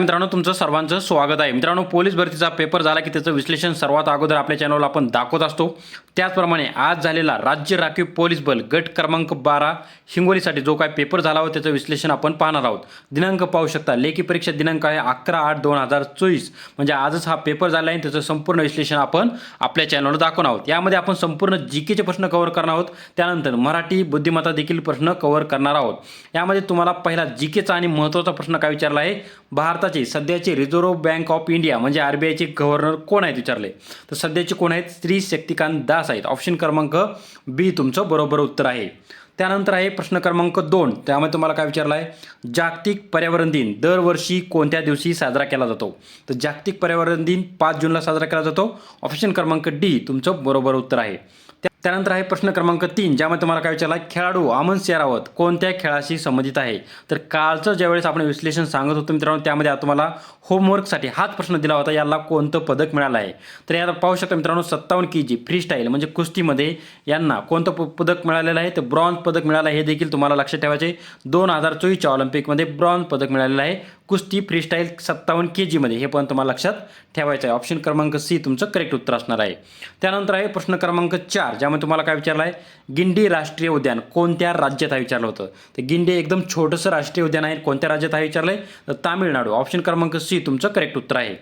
मित्रांनो तुमचं सर्वांचं स्वागत आहे. मित्रांनो पोलीस भरतीचा पेपर झाला की त्याचं विश्लेषण सर्वात अगोदर आपल्या चॅनलला आपण दाखवत असतो. त्याचप्रमाणे आज झालेला राज्य राखीव पोलीस बल गट क्रमांक बारा हिंगोलीसाठी जो काय पेपर झाला होता त्याचं विश्लेषण आपण पाहणार आहोत. दिनांक पाहू शकता लेखी परीक्षा दिनांक आहे अकरा आठ दोन हजार चोवीस. म्हणजे आजच हा पेपर झाला आहे त्याचं संपूर्ण विश्लेषण आपण आपल्या चॅनलवर दाखवणार आहोत. यामध्ये आपण संपूर्ण जी केचे प्रश्न कव्हर करणार आहोत. त्यानंतर मराठी बुद्धिमत्ता देखील प्रश्न कव्हर करणार आहोत. यामध्ये तुम्हाला पहिला जी केचा आणि महत्त्वाचा प्रश्न काय विचारला आहे? भारताचे सध्याचे रिझर्व्ह बँक ऑफ इंडिया म्हणजे आर बी आयचे गव्हर्नर कोण आहेत विचारले? तर सध्याचे कोण आहेत? श्री शक्तिकांत दास आहेत. ऑप्शन क्रमांक बी तुमचं बरोबर उत्तर आहे. त्यानंतर आहे प्रश्न क्रमांक दोन. त्यामध्ये तुम्हाला काय विचारलं आहे? जागतिक पर्यावरण दिन दरवर्षी कोणत्या दिवशी साजरा केला जातो? तर जागतिक पर्यावरण दिन पाच जूनला साजरा केला जातो. ऑप्शन क्रमांक डी तुमचं बरोबर उत्तर आहे. त्यानंतर आहे प्रश्न क्रमांक तीन ज्यामध्ये तुम्हाला काय विचारला खेळाडू अमन शेरावत कोणत्या खेळाशी संबंधित आहे? तर कालचं ज्यावेळेस आपण विश्लेषण सांगत होतो मित्रांनो त्यामध्ये आता तुम्हाला होमवर्कसाठी हाच प्रश्न दिला होता याला कोणतं पदक मिळालं आहे? तर याला पाहू शकता मित्रांनो सत्तावन्न के जी फ्री स्टाईल म्हणजे कुस्तीमध्ये यांना कोणतं प- पदक मिळालेलं आहे? तर ब्रॉन्झ पदक मिळालं आहे हे देखील तुम्हाला लक्षात ठेवायचे दोन हजार चोवीसच्या ऑलिम्पिकमध्ये ब्रॉन्झ पदक मिळालेलं आहे. कुस्ती फ्री स्टाईल सत्तावन्न के जीमध्ये हे पण तुम्हाला लक्षात ठेवायचं आहे. ऑप्शन क्रमांक सी तुमचं करेक्ट उत्तर असणार आहे. त्यानंतर आहे प्रश्न क्रमांक चार ज्या त्यामुळे तुम्हाला काय विचारलं आहे गिंडी राष्ट्रीय उद्यान. कोणत्या राज्यात आहे विचारलं होतं? तर गिंडी एकदम छोटंसं राष्ट्रीय उद्यान आहे. कोणत्या राज्यात आहे विचारलं आहे तर तामिळनाडू. ऑप्शन क्रमांक सी तुमचं करेक्ट उत्तर आहे.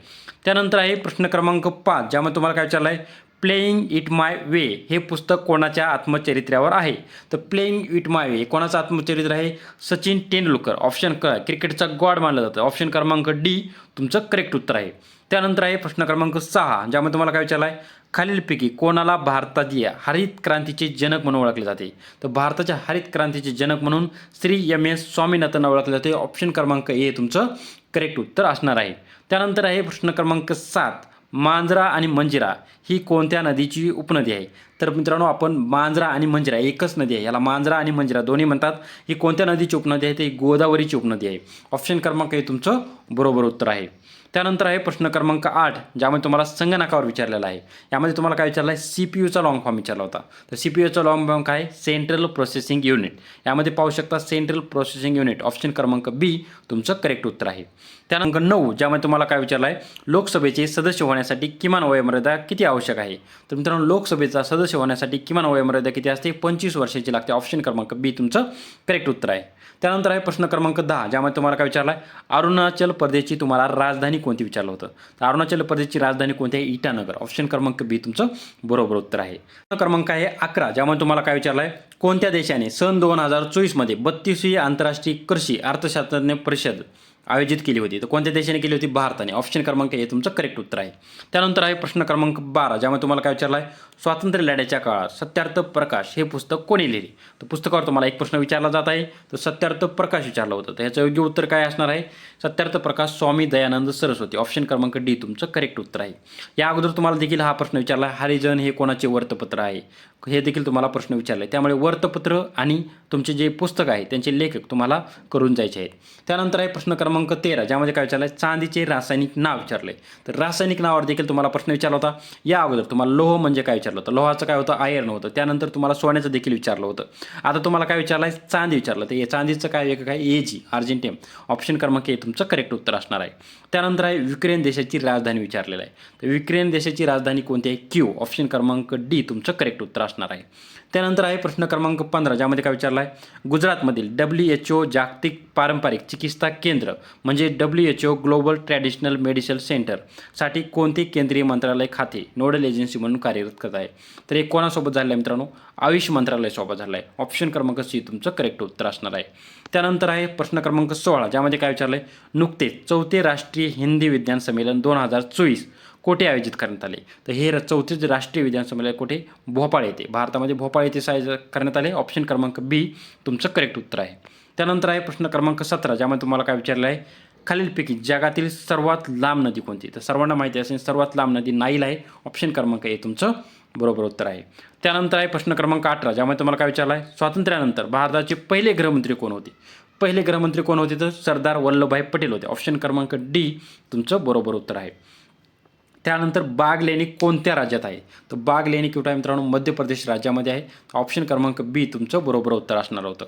त्यानंतर आहे प्रश्न क्रमांक पाच ज्यामध्ये तुम्हाला काय विचारलं आहे प्लेईंग इट माय वे हे पुस्तक कोणाच्या आत्मचरित्र्यावर आहे? तर प्लेईंग इट माय वे कोणाचं आत्मचरित्र आहे? सचिन तेंडुलकर. ऑप्शन क क्रिकेटचा गॉड मानलं जातं. ऑप्शन क्रमांक डी तुमचं करेक्ट उत्तर आहे. त्यानंतर आहे प्रश्न क्रमांक सहा ज्यामध्ये तुम्हाला काय विचारलं आहे? खालीलपैकी कोणाला भारताची हरित क्रांतीचे जनक म्हणून ओळखले जाते? तर भारताच्या हरित क्रांतीचे जनक म्हणून श्री एम. एस. स्वामीनाथन ओळखले जाते. ऑप्शन क्रमांक ए तुमचं करेक्ट उत्तर असणार आहे. त्यानंतर आहे प्रश्न क्रमांक सात. मांजरा आणि मंजिरा ही कोणत्या नदीची उपनदी आहे? तर मित्रांनो आपण मांजरा आणि मंजिरा एकच नदी आहे. याला मांजरा आणि मंजिरा दोन्ही म्हणतात. ही कोणत्या नदीची उपनदी आहे? ती गोदावरीची उपनदी आहे. ऑप्शन क्रमांक हे तुमचं बरोबर उत्तर आहे. त्यानंतर आहे प्रश्न क्रमांक आठ ज्यामध्ये तुम्हाला संगणकावर विचारलेला आहे. यामध्ये तुम्हाला काय विचारलं आहे? सी पी यूचा लॉंग फॉर्म विचारला होता. तर सी पी यूचा लॉंग फॉर्म काय? सेंट्रल प्रोसेसिंग युनिट यामध्ये पाहू शकता सेंट्रल प्रोसेसिंग युनिट ऑप्शन क्रमांक बी तुमचं करेक्ट उत्तर आहे. त्यानंतर नऊ ज्यामध्ये तुम्हाला काय विचारलं आहे? लोकसभेचे सदस्य होण्यासाठी किमान वयोमर्यादा किती आवश्यक आहे? तर मित्रांनो लोकसभेचा सदस्य होण्यासाठी किमान वयोमर्यादा किती असते? पंचवीस वर्षाची लागते. ऑप्शन क्रमांक बी तुमचं करेक्ट उत्तर आहे. त्यानंतर आहे प्रश्न क्रमांक दहा ज्यामध्ये तुम्हाला काय विचारलं आहे? अरुणाचल प्रदेशची तुम्हाला राजधानी कोणती विचारलं होतं? तर अरुणाचल प्रदेशची राजधानी कोणती आहे? इटानगर. ऑप्शन क्रमांक बी तुमचं बरोबर उत्तर आहे. क्रमांक आहे अकरा ज्यामध्ये तुम्हाला काय विचारलं आहे कोणत्या देशाने सन दोन हजार चोवीसमध्ये बत्तीसवी आंतरराष्ट्रीय कृषी अर्थशास्त्रज्ञ परिषद आयोजित केली होती. तर कोणत्या देशाने केली होती? भारताने. ऑप्शन क्रमांक हे तुमचं करेक्ट उत्तर आहे. त्यानंतर आहे प्रश्न क्रमांक बारा ज्यामध्ये तुम्हाला काय विचारलं आहे? स्वातंत्र्य लढ्याच्या काळात सत्यार्थ प्रकाश हे पुस्तक कोणी लिहिले? तर पुस्तकावर तुम्हाला एक प्रश्न विचारला जात आहे. तर सत्यार्थ प्रकाश विचारलं होतं. तर ह्याचं योग्य उत्तर काय असणार आहे? सत्यार्थ प्रकाश स्वामी दयानंद सरस्वती. ऑप्शन क्रमांक डी तुमचं करेक्ट उत्तर आहे. या अगोदर तुम्हाला देखील हा प्रश्न विचारला आहे, हरिजन हे कोणाचे वर्तपत्र आहे? हे देखील तुम्हाला प्रश्न विचारले त्यामुळे वर्तपत्र आणि तुमचे जे पुस्तक आहे त्यांचे लेखक तुम्हाला करून जायचे आहेत. त्यानंतर आहे प्रश्न क्रमांक तेरा ज्यामध्ये काय विचारलं आहे चांदीचे रासायनिक नाव विचारले तर रासायनिक नावावर देखील तुम्हाला प्रश्न विचारला होता. या अगोदर तुम्हाला लोह म्हणजे काय विचारलं होतं? लोहाचं काय होतं? आयर्न होतं. त्यानंतर तुम्हाला सोन्याचं देखील विचारलं होतं. आता तुम्हाला काय विचारलं आहे चांदी विचारलं. तर चांदीचं काय एक काय? ए जी अर्जेंटियम. ऑप्शन क्रमांक ए तुमचं करेक्ट उत्तर असणार आहे. त्यानंतर आहे युक्रेन देशाची राजधानी विचारलेलं आहे. तर युक्रेन देशाची राजधानी कोणती आहे? क्यू. ऑप्शन क्रमांक डी तुमचं करेक्ट उत्तर असणार आहे. त्यानंतर आहे प्रश्न क्रमांक पंधरा ज्यामध्ये काय विचारला आहे गुजरातमधील डब्ल्यू एच ओ जागतिक पारंपरिक चिकित्सा केंद्र म्हणजे W H O global traditional medicine सेंटरसाठी कोणते केंद्रीय मंत्रालय खाते नोडल एजन्सी म्हणून कार्यरत करत आहे? तर हे कोणासोबत झालं आहे मित्रांनो? आयुष मंत्रालयासोबत झालं आहे ऑप्शन क्रमांक सी तुमचं करेक्ट उत्तर असणार आहे. त्यानंतर आहे प्रश्न क्रमांक सोळा ज्यामध्ये काय विचारलं आहे नुकतेच चौथे राष्ट्रीय हिंदी विज्ञान संमेलन दोन हजार चोवीस कोठे आयोजित करण्यात आले? तर हे र- चौथे जे राष्ट्रीय विज्ञान संमेलन कुठे? भोपाळ येथे. भारतामध्ये भोपाळ येथे साय करण्यात आले. ऑप्शन क्रमांक बी तुमचं करेक्ट उत्तर आहे. त्यानंतर आहे प्रश्न क्रमांक सतरा ज्यामध्ये तुम्हाला काय विचारलं आहे खालीलपैकी जगातील सर्वात लांब नदी कोणती? तर सर्वांना माहिती असेल सर्वात लांब नदी नाईल आहे. ऑप्शन क्रमांक ए तुमचं बरोबर उत्तर आहे. त्यानंतर आहे प्रश्न क्रमांक अठरा ज्यामध्ये तुम्हाला काय विचारलं आहे स्वातंत्र्यानंतर भारताचे पहिले गृहमंत्री कोण होते? पहिले गृहमंत्री कोण होते? तर सरदार वल्लभभाई पटेल होते. ऑप्शन क्रमांक डी तुमचं बरोबर उत्तर आहे. त्यानंतर बाग लेणी कोणत्या राज्यात आहे? तर बाग लेणी कुठं आहे मित्रांनो? मध्य प्रदेश राज्यामध्ये आहे. ऑप्शन क्रमांक बी तुमचं बरोबर उत्तर असणार होतं.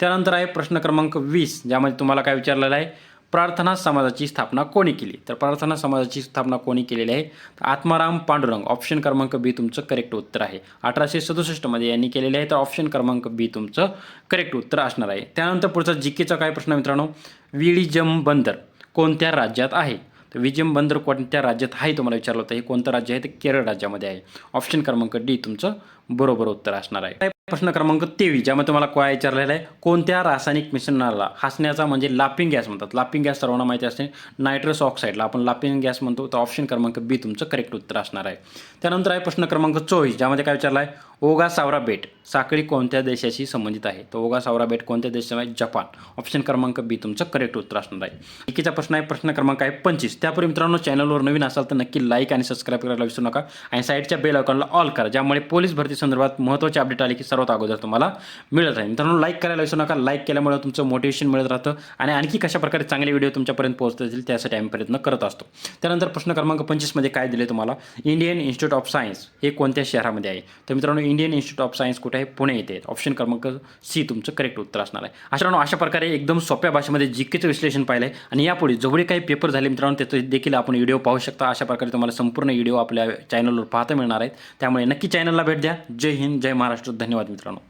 त्यानंतर आहे प्रश्न क्रमांक वीस ज्यामध्ये तुम्हाला काय विचारलेलं आहे? प्रार्थना समाजाची स्थापना कोणी केली? तर प्रार्थना समाजाची स्थापना कोणी केलेली आहे? आत्माराम पांडुरंग ऑप्शन क्रमांक बी तुमचं करेक्ट उत्तर आहे. अठराशे सदुसष्टमध्ये यांनी केलेले आहे तर ऑप्शन क्रमांक बी तुमचं करेक्ट उत्तर असणार आहे. त्यानंतर पुढचा जीकेचा काय प्रश्न मित्रांनो? विळीजम बंदर कोणत्या राज्यात आहे? तर विजयम बंदर कोणत्या राज्यात आहे तुम्हाला विचारलं होतं हे कोणतं राज्य आहे? ते केरळ राज्यामध्ये आहे. ऑप्शन क्रमांक डी तुमचं बरोबर उत्तर असणार आहे. प्रश्न क्रमांक तेवीस ज्यामध्ये तुम्हाला काय विचारलेला आहे? कोणत्या रासायनिक मिश्रणाला हसण्याचा म्हणजे लापिंग गॅस म्हणतात. लापिंग गॅस सर्वांना माहिती असते. नायट्रस ऑक्साईडला आपण लापिंग गॅस म्हणतो. तर ऑप्शन क्रमांक बी तुमचं करेक्ट उत्तर असणार आहे. त्यानंतर आहे प्रश्न क्रमांक चोवीस ज्यामध्ये काय विचारला आहे? ओगा सावरा बेट. साखळी कोणत्या देशाशी संबंधित आहे? तर ओगा सावरा बेट कोणत्या देशामध्ये जपान. ऑप्शन क्रमांक बी तुमचं करेक्ट उत्तर असणार आहे. एकीचा प्रश्न आहे प्रश्न क्रमांक आहे पंचवीस. त्यापूर्वी मित्रांनो चॅनलवर नवीन असाल तर नक्की लाईक आणि सबस्क्राईब करायला विसरू नका. आणि साईडच्या बेल अकाउंटला ऑल करा ज्यामुळे पोलीस भरती संदर्भात महत्त्वाचे अपडेट आले की सर्वात अगोदर तुम्हाला मिळत आहे मित्रांनो लाईक करायला विसरू नका. लाईक केल्यामुळे तुमचं मोटिवेशन मिळत राहतं आणि आणखी कशा प्रकारे चांगले व्हिडिओ तुमच्यापर्यंत पोहोचता येतील त्यासाठी आम्ही प्रयत्न करत असतो. त्यानंतर प्रश्न क्रमांक पंचवीसमध्ये काय दिले तुम्हाला? इंडियन इन्स्टिट्यूट ऑफ सायन्स हे कोणत्या शहरामध्ये आहे? तर मित्रांनो इंडियन इन्स्टिट्यूट ऑफ सायन्स कुठे आहे पुणे येथे आहेत ऑप्शन क्रमांक सी तुमचं करेक्ट उत्तर असणार आहे. अशा मित्रांनो, अशा प्रकारे एकदम सोप्या भाषेमध्ये जीकेचं विश्लेषण पाहिलं आहे आणि यापुढे जेवढे काही पेपर झाले मित्रांनो त्याचे देखील आपण व्हिडिओ पाहू शकता. अशा प्रकारे तुम्हाला संपूर्ण व्हिडिओ आपल्या चॅनलवर पाहता मिळणार आहेत. त्यामुळे नक्की चॅनलला भेट द्या. जय हिंद जय महाराष्ट्र. धन्यवाद मित्रांनो.